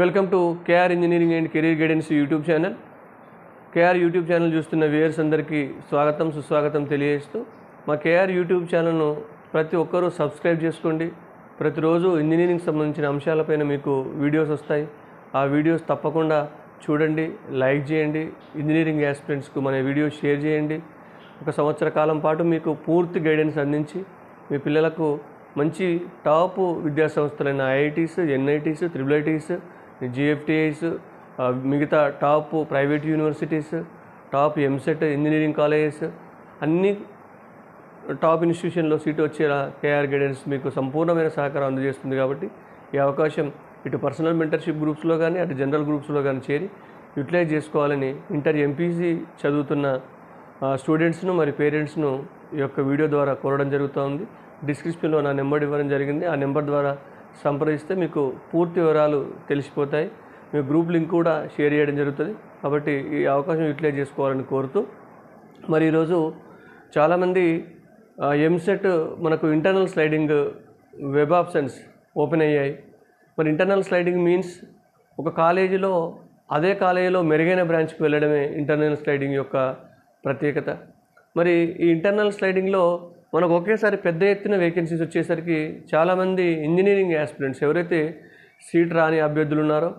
Welcome to K R engineering and career guidance YouTube channel. K R YouTube channel చూస్తున్న viewers అందరికీ స్వాగతం సుస్వాగతం తెలియజేస్తూ మా కేఆర్ యూట్యూబ్ ఛానల్ను ప్రతి ఒక్కరూ సబ్స్క్రైబ్ చేసుకోండి. ప్రతిరోజు ఇంజనీరింగ్ సంబంధించిన అంశాలపైన మీకు వీడియోస్ వస్తాయి. ఆ వీడియోస్ తప్పకుండా చూడండి లైక్ చేయండి ఇంజనీరింగ్ యాస్పిరెంట్స్కు మన వీడియో షేర్ చేయండి. ఒక సంవత్సర కాలం పాటు మీకు పూర్తి గైడెన్స్ అందించి మీ పిల్లలకు మంచి top విద్యాసంస్థలైన IITs NITs triple ITs GFTIs మిగతా top private universities top EAMCET engineering colleges అన్ని టాప్ ఇన్స్టిట్యూషన్లో సీటు వచ్చేలా కేఆర్ గైడెన్స్ మీకు సంపూర్ణమైన సహకారం అందజేస్తుంది కాబట్టి ఈ అవకాశం ఇటు పర్సనల్ మెంటర్షిప్ గ్రూప్స్లో కానీ అటు జనరల్ గ్రూప్స్లో కానీ చేరి యూటిలైజ్ చేసుకోవాలని ఇంటర్ ఎంపీసీ చదువుతున్న స్టూడెంట్స్ను మరి పేరెంట్స్ను ఈ యొక్క వీడియో ద్వారా కోరడం జరుగుతూ ఉంది డిస్క్రిప్షన్లో నా నెంబర్ ఇవ్వడం జరిగింది. ఆ నెంబర్ ద్వారా సంప్రదిస్తే మీకు పూర్తి వివరాలు తెలిసిపోతాయి. మీ గ్రూప్ లింక్ కూడా షేర్ చేయడం జరుగుతుంది. కాబట్టి ఈ అవకాశం యూటిలైజ్ చేసుకోవాలని కోరుతూ మరి ఈరోజు చాలామంది ఎంసెట్ మనకు internal sliding web options open అయ్యాయి. మరి ఇంటర్నల్ స్లైడింగ్ మీన్స్ ఒక కాలేజీలో అదే కాలేజీలో మెరుగైన బ్రాంచ్కి వెళ్ళడమే ఇంటర్నల్ స్లైడింగ్ యొక్క ప్రత్యేకత. మరి ఈ ఇంటర్నల్ స్లైడింగ్లో మనకు ఒకేసారి పెద్ద ఎత్తున వేకెన్సీస్ వచ్చేసరికి చాలామంది ఇంజనీరింగ్ యాస్పిరెంట్స్ ఎవరైతే సీట్ రాని అభ్యర్థులు ఉన్నారో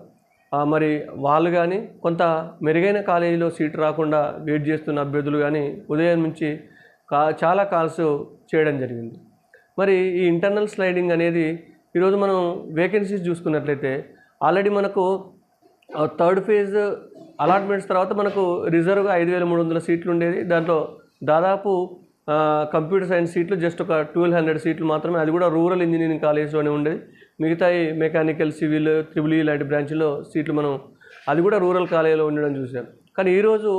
మరి వాళ్ళు కానీ కొంత మెరుగైన కాలేజీలో సీట్ రాకుండా వెయిట్ చేస్తున్న అభ్యర్థులు కానీ ఉదయం నుంచి కా చాలా కాల్స్ చేయడం జరిగింది. మరి ఈ ఇంటర్నల్ స్లైడింగ్ అనేది ఈరోజు మనం వేకెన్సీస్ చూసుకున్నట్లయితే ఆల్రెడీ మనకు థర్డ్ ఫేజ్ అలాట్మెంట్స్ తర్వాత మనకు రిజర్వ్గా ఐదు వేల మూడు వందల సీట్లు ఉండేది. దాంట్లో దాదాపు కంప్యూటర్ సైన్స్ సీట్లు జస్ట్ ఒక ట్వెల్వ్ హండ్రెడ్ సీట్లు మాత్రమే. అది కూడా రూరల్ ఇంజనీరింగ్ కాలేజ్లోనే ఉండేది మిగతా మెకానికల్ సివిల్ త్రిబుల్ ఈ లాంటి బ్రాంచ్లో సీట్లు మనం అది కూడా రూరల్ కాలేజీలో ఉండడం చూసాం. కానీ ఈరోజు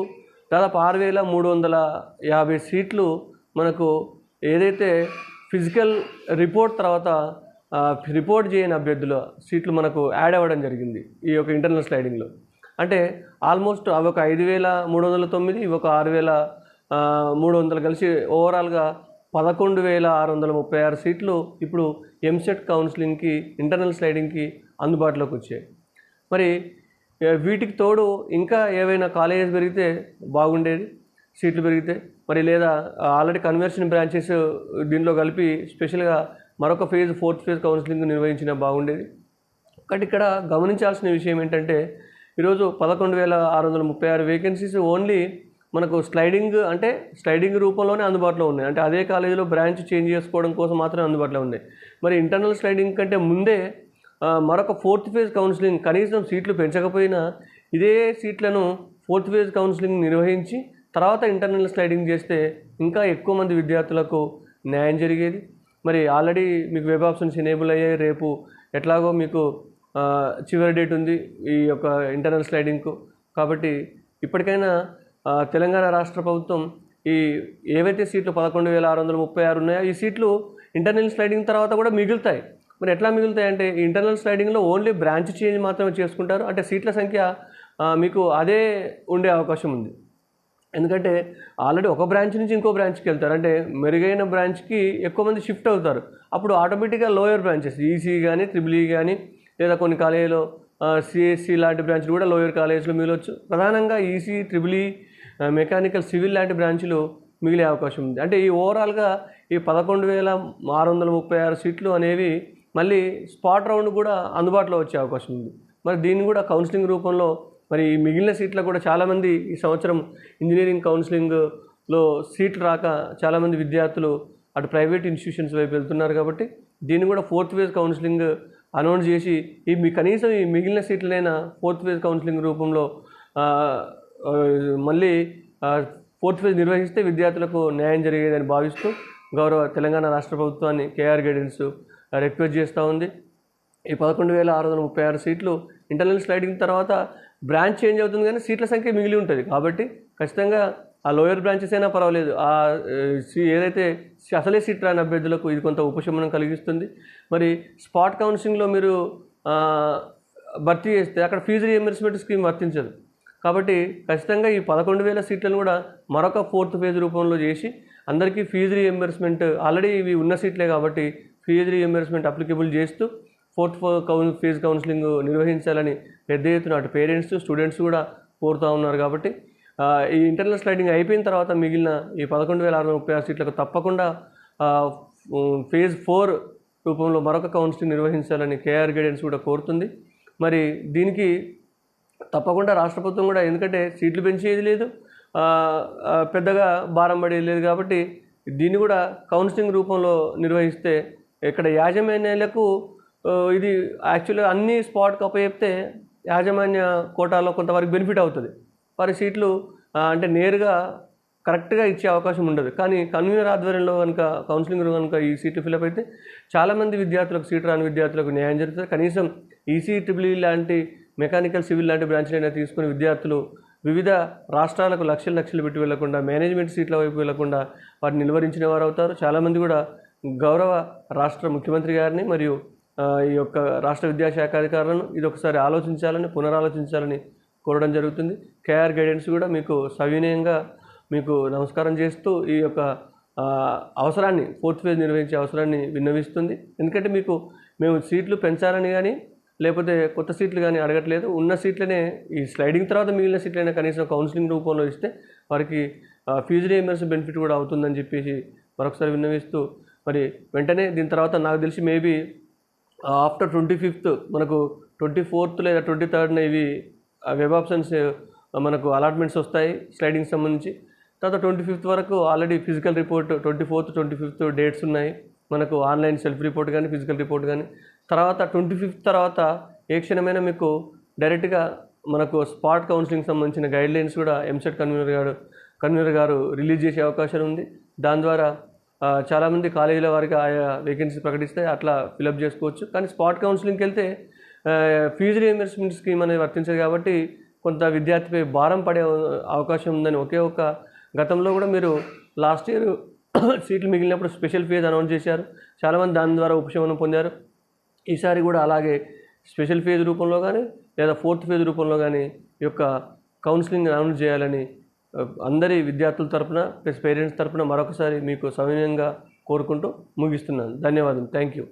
దాదాపు ఆరు వేల మూడు వందల యాభై సీట్లు మనకు ఏదైతే ఫిజికల్ రిపోర్ట్ తర్వాత రిపోర్ట్ చేయని అభ్యర్థుల సీట్లు మనకు యాడ్ అవ్వడం జరిగింది ఈ యొక్క ఇంటర్నల్ స్లైడింగ్లో. అంటే ఆల్మోస్ట్ అవి ఒక ఐదు వేల మూడు వందల తొమ్మిది ఇవి ఒక ఆరు వేల మూడు వందలు కలిసి ఓవరాల్గా పదకొండు వేల ఆరు వందల ముప్పై ఆరు సీట్లు ఇప్పుడు ఎంసెట్ కౌన్సిలింగ్కి ఇంటర్నల్ స్లైడింగ్కి అందుబాటులోకి వచ్చాయి. మరి వీటికి తోడు ఇంకా ఏవైనా కాలేజెస్ పెరిగితే బాగుండేది సీట్లు పెరిగితే. మరి లేదా ఆల్రెడీ కన్వర్షన్ బ్రాంచెస్ దీనిలో కలిపి స్పెషల్గా మరొక ఫేజ్ ఫోర్త్ ఫేజ్ కౌన్సిలింగ్ నిర్వహించినా బాగుండేది. ఒకటి ఇక్కడ గమనించాల్సిన విషయం ఏంటంటే ఈరోజు పదకొండు వేల ఆరు వందల ముప్పై ఆరు వేకెన్సీస్ ఓన్లీ మనకు స్లైడింగ్ అంటే స్లైడింగ్ రూపంలోనే అందుబాటులో ఉన్నాయి. అంటే అదే కాలేజీలో బ్రాంచ్ చేంజ్ చేసుకోవడం కోసం మాత్రమే అందుబాటులో ఉన్నాయి. మరి ఇంటర్నల్ స్లైడింగ్ కంటే ముందే మరొక ఫోర్త్ ఫేజ్ కౌన్సిలింగ్ కనీసం సీట్లు పెంచకపోయినా ఇదే సీట్లను ఫోర్త్ ఫేజ్ కౌన్సిలింగ్ నిర్వహించి తర్వాత ఇంటర్నల్ స్లైడింగ్ చేస్తే ఇంకా ఎక్కువ మంది విద్యార్థులకు న్యాయం జరిగేది. మరి ఆల్రెడీ మీకు వెబ్ ఆప్షన్స్ ఎనేబుల్ అయ్యాయి. రేపు ఎట్లాగో మీకు చివరి డేట్ ఉంది ఈ యొక్క ఇంటర్నల్ స్లైడింగ్కు కాబట్టి ఇప్పటికైనా తెలంగాణ రాష్ట్ర ప్రభుత్వం ఈ ఏవైతే సీట్లు పదకొండు వేల ఆరు వందల ముప్పై ఆరు ఉన్నాయో ఈ సీట్లు ఇంటర్నల్ స్లైడింగ్ తర్వాత కూడా మిగులుతాయి. మరి ఎట్లా మిగులుతాయి అంటే ఇంటర్నల్ స్లైడింగ్లో ఓన్లీ బ్రాంచ్ చేంజ్ మాత్రమే చేసుకుంటారు. అంటే సీట్ల సంఖ్య మీకు అదే ఉండే అవకాశం ఉంది. ఎందుకంటే ఆల్రెడీ ఒక బ్రాంచ్ నుంచి ఇంకో బ్రాంచ్కి వెళ్తారు. అంటే మెరుగైన బ్రాంచ్కి ఎక్కువ మంది షిఫ్ట్ అవుతారు. అప్పుడు ఆటోమేటిక్గా లోయర్ బ్రాంచెస్ ఈసీ కానీ త్రిబుల్ ఈ కానీ లేదా కొన్ని కాలేజీలో సిఎస్సి లాంటి బ్రాంచ్లు కూడా లోయర్ కాలేజీలో మిగలవచ్చు ప్రధానంగా EC triple E mechanical civil లాంటి బ్రాంచ్లు మిగిలే అవకాశం ఉంది. అంటే ఈ ఓవరాల్గా ఈ పదకొండు వేల ఆరు వందల ముప్పై ఆరు సీట్లు అనేవి మళ్ళీ స్పాట్ రౌండ్ కూడా అందుబాటులో వచ్చే అవకాశం ఉంది. మరి దీన్ని కూడా కౌన్సిలింగ్ రూపంలో మరి ఈ మిగిలిన సీట్ల కూడా చాలామంది ఈ సంవత్సరం ఇంజనీరింగ్ కౌన్సిలింగ్లో సీట్లు రాక చాలామంది విద్యార్థులు అటు ప్రైవేట్ ఇన్స్టిట్యూషన్స్ వైపు వెళ్తున్నారు కాబట్టి దీన్ని కూడా ఫోర్త్ ఫేజ్ కౌన్సిలింగ్ అనౌన్స్ చేసి ఈ కనీసం ఈ మిగిలిన సీట్లనైనా ఫోర్త్ ఫేజ్ కౌన్సిలింగ్ రూపంలో మళ్ళీ ఫోర్త్ ఫేజ్ నిర్వహిస్తే విద్యార్థులకు న్యాయం జరిగేదని భావిస్తూ గౌరవ తెలంగాణ రాష్ట్ర ప్రభుత్వాన్ని కేఆర్ గైడెన్స్ రిక్వెస్ట్ చేస్తూ ఉంది. ఈ పదకొండు వేల ఆరు వందల ముప్పై ఆరు సీట్లు ఇంటర్నల్ స్లైడింగ్ తర్వాత బ్రాంచ్ చేంజ్ అవుతుంది కానీ సీట్ల సంఖ్య మిగిలి ఉంటుంది. కాబట్టి ఖచ్చితంగా ఆ లోయర్ బ్రాంచెస్ అయినా పర్వాలేదు. ఆ సీ- ఏదైతే అసలే సీట్ రాని అభ్యర్థులకు ఇది కొంత ఉపశమనం కలిగిస్తుంది. మరి స్పాట్ కౌన్సిలింగ్లో మీరు భర్తీ చేస్తే అక్కడ ఫీజు రియంబర్స్మెంట్ స్కీమ్ వర్తించదు. కాబట్టి ఖచ్చితంగా ఈ పదకొండు వేల సీట్లను కూడా మరొక ఫోర్త్ ఫేజ్ రూపంలో చేసి అందరికీ ఫీజు రీఎంబర్స్మెంట్ ఆల్రెడీ ఇవి ఉన్న సీట్లే కాబట్టి ఫీజు రీఎంబర్స్మెంట్ అప్లికబుల్ చేస్తూ ఫోర్త్ కౌన్ ఫేజ్ కౌన్సిలింగ్ నిర్వహించాలని పెద్ద ఎత్తున అటు పేరెంట్స్ స్టూడెంట్స్ కూడా కోరుతూ ఉన్నారు కాబట్టి ఈ ఇంటర్నల్ స్లైడింగ్ అయిపోయిన తర్వాత మిగిలిన ఈ పదకొండు వేల ఆరు వందల ముప్పై ఆరు సీట్లకు తప్పకుండా ఫేజ్ ఫోర్ రూపంలో మరొక కౌన్సిలింగ్ నిర్వహించాలని కేఆర్ గైడెన్స్ కూడా కోరుతుంది. మరి దీనికి తప్పకుండా రాష్ట్ర ప్రభుత్వం కూడా ఎందుకంటే సీట్లు పెంచేది లేదు పెద్దగా భారం పడేది లేదు కాబట్టి దీన్ని కూడా కౌన్సిలింగ్ రూపంలో నిర్వహిస్తే ఇక్కడ యాజమాన్యాలకు ఇది యాక్చువల్గా అన్ని స్పాట్కి అప్పచెప్తే యాజమాన్య కోటాలో కొంతవరకు బెనిఫిట్ అవుతుంది. వారి సీట్లు అంటే నేరుగా కరెక్ట్గా ఇచ్చే అవకాశం ఉండదు. కానీ కన్వీనర్ ఆధ్వర్యంలో కనుక కౌన్సిలింగ్ కనుక ఈ సీట్లు ఫిలప్ అయితే చాలామంది విద్యార్థులకు సీటు రాని విద్యార్థులకు న్యాయం జరుగుతుంది. కనీసం ఈసీ ట్రిబుల్ లాంటి మెకానికల్ సివిల్ లాంటి బ్రాంచ్లైనా తీసుకుని విద్యార్థులు వివిధ రాష్ట్రాలకు లక్షలు లక్షలు పెట్టి వెళ్ళకుండా మేనేజ్మెంట్ సీట్ల వైపు వెళ్ళకుండా వాటిని నిలువరించిన వారు అవుతారు చాలామంది కూడా గౌరవ రాష్ట్ర ముఖ్యమంత్రి గారిని మరియు ఈ యొక్క రాష్ట్ర విద్యాశాఖ అధికారులను ఇది ఒకసారి ఆలోచించాలని పునరాలోచించాలని కోరడం జరుగుతుంది. కేఆర్ గైడెన్స్ కూడా మీకు సవినయంగా మీకు నమస్కారం చేస్తూ ఈ యొక్క అవసరాన్ని ఫోర్త్ ఫేజ్ నిర్వహించే అవసరాన్ని విన్నవిస్తుంది. ఎందుకంటే మీకు మేము సీట్లు పెంచాలని కానీ లేకపోతే కొత్త సీట్లు కానీ అడగట్లేదు. ఉన్న సీట్లనే ఈ స్లైడింగ్ తర్వాత మిగిలిన సీట్లైనా కనీసం కౌన్సిలింగ్ రూపంలో ఇస్తే వారికి ఫీజు రియంబర్స్ బెనిఫిట్ కూడా అవుతుందని చెప్పేసి మరొకసారి విన్నవిస్తూ మరి వెంటనే దీని తర్వాత నాకు తెలిసి మేబీ ఆఫ్టర్ ట్వంటీ ఫిఫ్త్ మనకు ట్వంటీ ఫోర్త్ లేదా ట్వంటీ థర్డ్న ఇవి వెబ్ ఆప్షన్స్ మనకు అలాట్మెంట్స్ వస్తాయి స్లైడింగ్ సంబంధించి. తర్వాత ట్వంటీ ఫిఫ్త్ వరకు already physical report twenty fourth twenty fifth dates ఉన్నాయి. మనకు ఆన్లైన్ సెల్ఫ్ రిపోర్ట్ కానీ ఫిజికల్ రిపోర్ట్ కానీ తర్వాత ట్వంటీ ఫిఫ్త్ తర్వాత ఏ క్షణమైనా మీకు డైరెక్ట్గా మనకు స్పాట్ కౌన్సిలింగ్ సంబంధించిన గైడ్ లైన్స్ కూడా ఎంసెట్ కన్వీనర్ గారు కన్వీనర్ గారు రిలీజ్ చేసే అవకాశం ఉంది. దాని ద్వారా చాలామంది కాలేజీల వారికి ఆయా వేకెన్సీ ప్రకటిస్తే అట్లా ఫిలప్ చేసుకోవచ్చు. కానీ స్పాట్ కౌన్సిలింగ్కి వెళ్తే ఫీజు రియంబర్స్మెంట్ స్కీమ్ అనేది వర్తించదు కాబట్టి కొంత విద్యార్థిపై భారం పడే అవకాశం ఉందని ఒకే ఒక గతంలో కూడా మీరు లాస్ట్ ఇయర్ సీట్లు మిగిలినప్పుడు స్పెషల్ ఫీజు అనౌన్స్ చేశారు. చాలామంది దాని ద్వారా ఉపశమనం పొందారు. ఈసారి కూడా అలాగే స్పెషల్ ఫేజ్ రూపంలో కానీ లేదా ఫోర్త్ ఫేజ్ రూపంలో కానీ ఈ యొక్క కౌన్సిలింగ్ అనౌన్స్ చేయాలని అందరి విద్యార్థుల తరపున ప్లస్ పేరెంట్స్ తరపున మరొకసారి మీకు సవినయంగా కోరుకుంటూ ముగిస్తున్నాను. ధన్యవాదం థ్యాంక్ యూ.